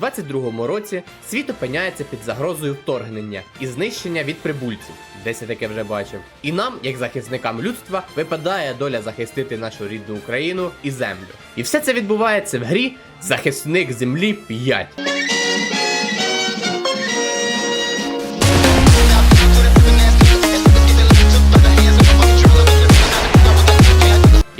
22-му році світ опиняється під загрозою вторгнення і знищення від прибульців. Десь я таке вже бачив. І нам, як захисникам людства, випадає доля захистити нашу рідну Україну і землю. І все це відбувається в грі Захисник Землі 5.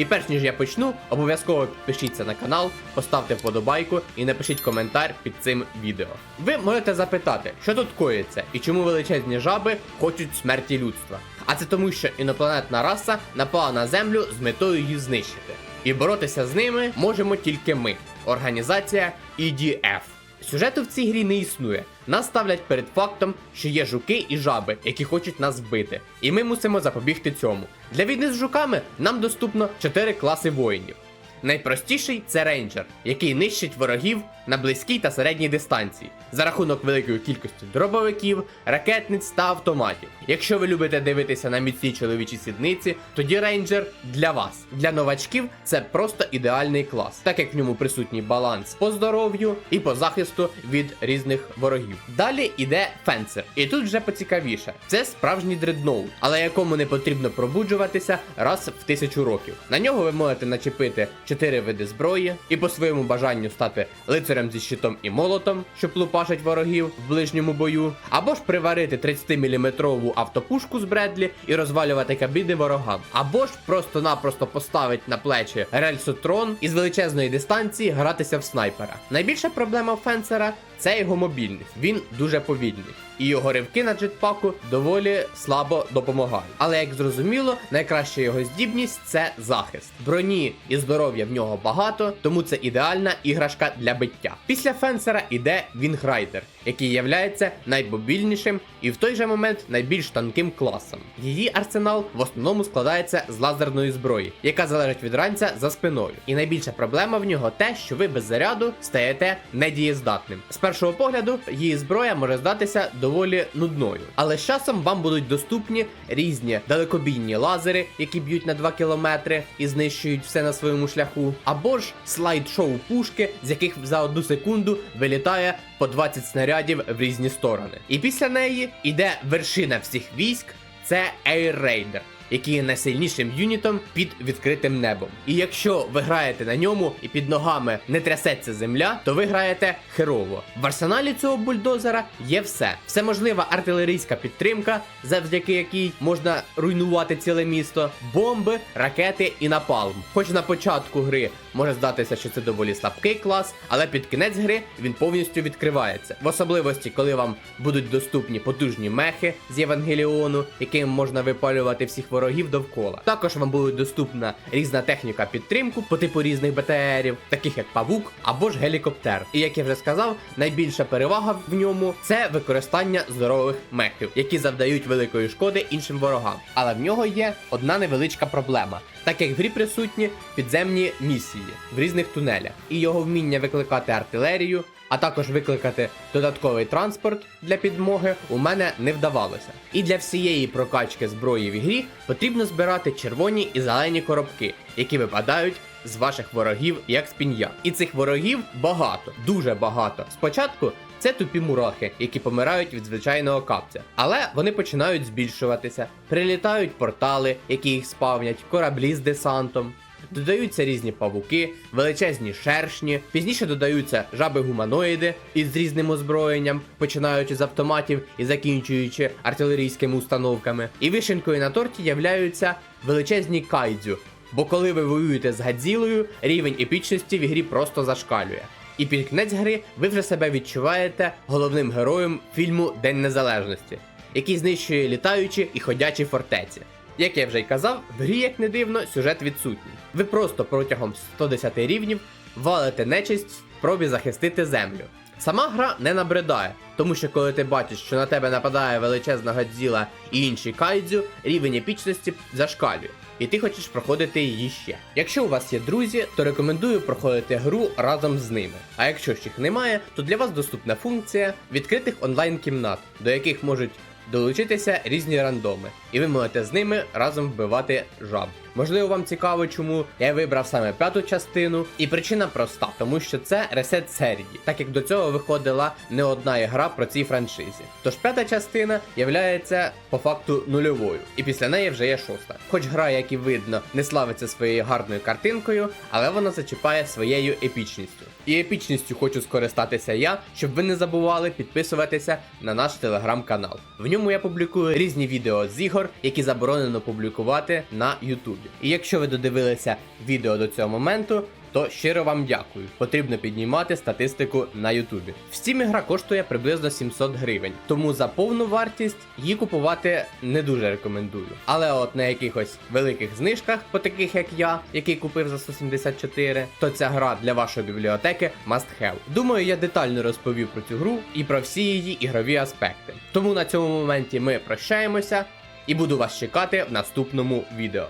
І перш ніж я почну, обов'язково підпишіться на канал, поставте вподобайку і напишіть коментар під цим відео. Ви можете запитати, що тут коїться і чому величезні жаби хочуть смерті людства. А це тому, що інопланетна раса напала на землю з метою її знищити. І боротися з ними можемо тільки ми, організація EDF. Сюжету в цій грі не існує. Нас ставлять перед фактом, що є жуки і жаби, які хочуть нас вбити. І ми мусимо запобігти цьому. Для війни з жуками нам доступно 4 класи воїнів. Найпростіший це рейнджер, який нищить ворогів на близькій та середній дистанції за рахунок великої кількості дробовиків, ракетниць та автоматів. Якщо ви любите дивитися на міцні чоловічі сідниці, тоді рейнджер для вас. Для новачків це просто ідеальний клас, так як в ньому присутній баланс по здоров'ю і по захисту від різних ворогів. Далі іде фенсер, і тут вже поцікавіше. Це справжній дредноут, але якому не потрібно пробуджуватися раз в тисячу років. На нього ви можете начепити 4 види зброї і по своєму бажанню стати лицарем зі щитом і молотом, щоб лупашить ворогів в ближньому бою, або ж приварити 30-мм автопушку з Бредлі і розвалювати кабіни ворогам, або ж просто-напросто поставить на плечі рельсотрон і з величезної дистанції гратися в снайпера. Найбільша проблема фенсера це його мобільність. Він дуже повільний. І його ривки на джетпаку доволі слабо допомагають. Але як зрозуміло, найкраща його здібність це захист. Броні і здоров'я в нього багато, тому це ідеальна іграшка для биття. Після фенсера іде Вінграйдер, який являється наймобільнішим і в той же момент найбільш тонким класом. Її арсенал в основному складається з лазерної зброї, яка залежить від ранця за спиною. І найбільша проблема в нього те, що ви без заряду стаєте недієздатним. З першого погляду її зброя може здатися доволі нудною, але з часом вам будуть доступні різні далекобійні лазери, які б'ють на 2 кілометри і знищують все на своєму шляху, або ж слайд-шоу пушки, з яких за одну секунду вилітає по 20 снарядів в різні сторони. І після неї йде вершина всіх військ. Це Air Raider, який є найсильнішим юнітом під відкритим небом. І якщо ви граєте на ньому і під ногами не трясеться земля, то ви граєте херово. В арсеналі цього бульдозера є все. Всеможлива артилерійська підтримка, завдяки якій можна руйнувати ціле місто, бомби, ракети і напалм. Хоч на початку гри може здатися, що це доволі слабкий клас, але під кінець гри він повністю відкривається. В особливості, коли вам будуть доступні потужні мехи з Євангеліону, яким можна випалювати всіх ворогів довкола. Також вам буде доступна різна техніка підтримку по типу різних БТРів, таких як павук або ж гелікоптер. І як я вже сказав, найбільша перевага в ньому це використання здорових мехів, які завдають великої шкоди іншим ворогам. Але в нього є одна невеличка проблема. Так як в грі присутні підземні місії в різних тунелях, і його вміння викликати артилерію, а також викликати додатковий транспорт для підмоги у мене не вдавалося. І для всієї прокачки зброї в грі потрібно збирати червоні і зелені коробки, які випадають з ваших ворогів як з пін'я. І цих ворогів багато, дуже багато. Спочатку це тупі мурахи, які помирають від звичайного капця. Але вони починають збільшуватися, прилітають портали, які їх спавнять, кораблі з десантом. Додаються різні павуки, величезні шершні, пізніше додаються жаби-гуманоїди із різним озброєнням, починаючи з автоматів і закінчуючи артилерійськими установками. І вишенькою на торті являються величезні кайдзю. Бо коли ви воюєте з Гадзілою, рівень епічності в ігрі просто зашкалює. І під кінець гри ви вже себе відчуваєте головним героєм фільму День Незалежності, який знищує літаючі і ходячі фортеці. Як я вже й казав, в грі, як не дивно, сюжет відсутній. Ви просто протягом 110 рівнів валите нечисть в пробі захистити землю. Сама гра не набридає, тому що коли ти бачиш, що на тебе нападає величезна Годзіла і інші кайдзю, рівень епічності зашкалює. І ти хочеш проходити її ще. Якщо у вас є друзі, то рекомендую проходити гру разом з ними. А якщо ж їх немає, то для вас доступна функція відкритих онлайн-кімнат, до яких можуть долучитися різні рандоми, і ви можете з ними разом вбивати жаб. Можливо, вам цікаво, чому я вибрав саме п'яту частину, і причина проста, тому що це ресет серії, так як до цього виходила не одна ігра про цій франшизі. Тож п'ята частина являється по факту нульовою, і після неї вже є шоста. Хоч гра, як і видно, не славиться своєю гарною картинкою, але вона зачіпає своєю епічністю. І епічністю хочу скористатися я, щоб ви не забували підписуватися на наш телеграм-канал. В ньому я публікую різні відео з ігор, які заборонено публікувати на Ютубі. І якщо ви додивилися відео до цього моменту, то щиро вам дякую. Потрібно піднімати статистику на Ютубі. В Steam гра коштує приблизно 700 гривень, тому за повну вартість її купувати не дуже рекомендую. Але от на якихось великих знижках, по таких як я, який купив за 174, то ця гра для вашої бібліотеки must have. Думаю, я детально розповів про цю гру і про всі її ігрові аспекти. Тому на цьому моменті ми прощаємося і буду вас чекати в наступному відео.